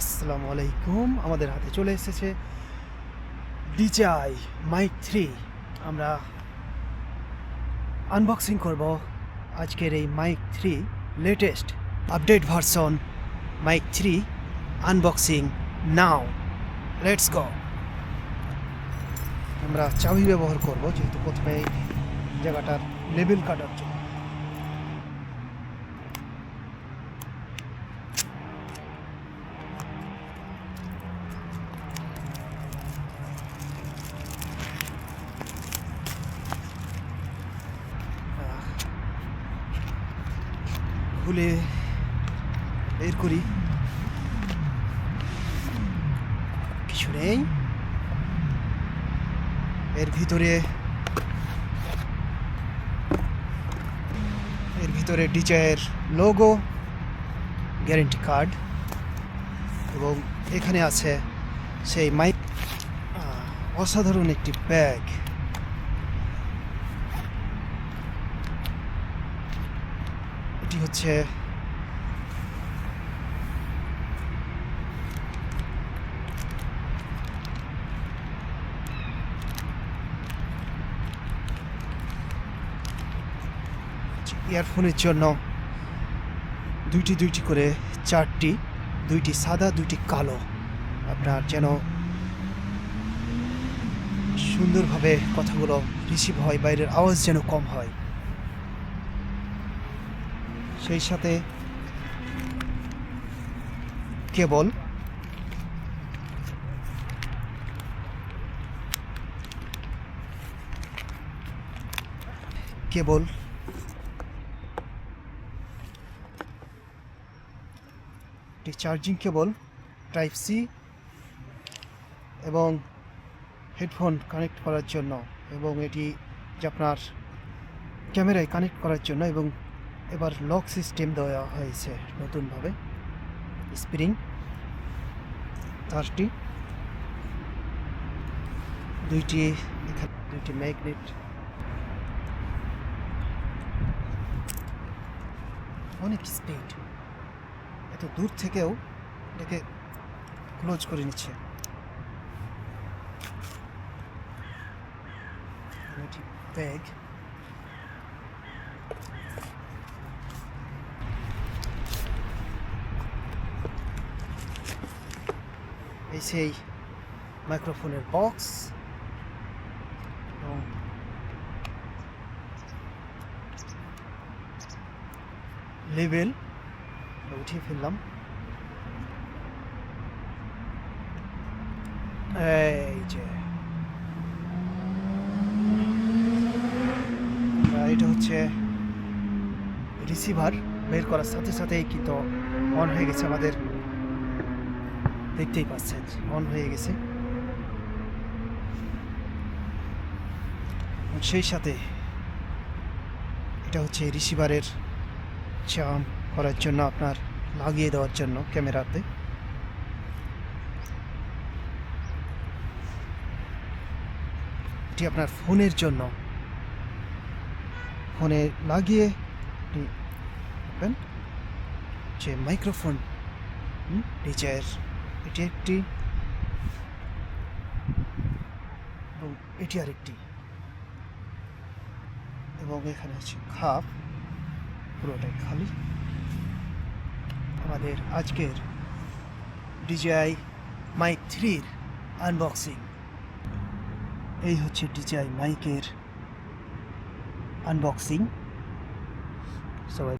আসসালামু আলাইকুম। আমাদের হাতে চলে এসেছে ডিজাই মাইক থ্রি। আমরা আনবক্সিং করব আজকের এই mic three latest update version mic three unboxing now let's go আমরা চাবি ব্যবহার করব, যেহেতু প্রথমে জায়গাটার লেবেল কাটার জন্য। খুলে বের করি। কিছু নেই। এর ভিতরে এর ভিতরে ডিজাইয়ের লোগো, গ্যারেন্টি কার্ড এবং এখানে আছে সেই মাইক অসাধারণ একটি ব্যাগ। এটি হচ্ছে ইয়ারফোনের জন্য দুইটি দুইটি করে চারটি, দুইটি সাদা, দুইটি কালো। আপনার যেন সুন্দরভাবে কথাগুলো রিসিভ হয়, বাইরের আওয়াজ যেন কম হয়। সেই সাথে কেবল কেবল একটি চার্জিং কেবল, টাইপ সি, এবং হেডফোন কানেক্ট করার জন্য, এবং এটি আপনার ক্যামেরায় কানেক্ট করার জন্য, এবং এবার লক সিস্টেম দেওয়া হয়েছে নতুনভাবে। স্প্রিং, তারটি, দুইটি দুইটি ম্যাগনেট। অনেক স্পিড। এত দূর থেকেও এটাকে ক্লোজ করে নিচ্ছে। ব্যাগ। এই সেই মাইক্রোফোনের বক্স। এবং লেভেল উঠিয়ে ফেললাম। এই যে। এটা হচ্ছে রিসিভার। বের করার সাথে সাথেই কিন্তু অন হয়ে গেছে আমাদের দেখতেই পাচ্ছেন, অন হয়ে গেছে। সেই সাথে এটা হচ্ছে রিসিভারের চাম করার জন্য আপনার লাগিয়ে দেওয়ার জন্য ক্যামেরাতে। এটি আপনার ফোনের জন্য। ফোনে লাগিয়ে যে মাইক্রোফোন ডিজাইয়ের এটি একটি এবং এটি আরেকটি। এবং এখানে আছে খাপ, পুরোটাই খালি। আমাদের আজকের ডিজিআই মাইক থ্রির আনবক্সিং। এই হচ্ছে ডিজিআই মাইকের আনবক্সিং। সবাই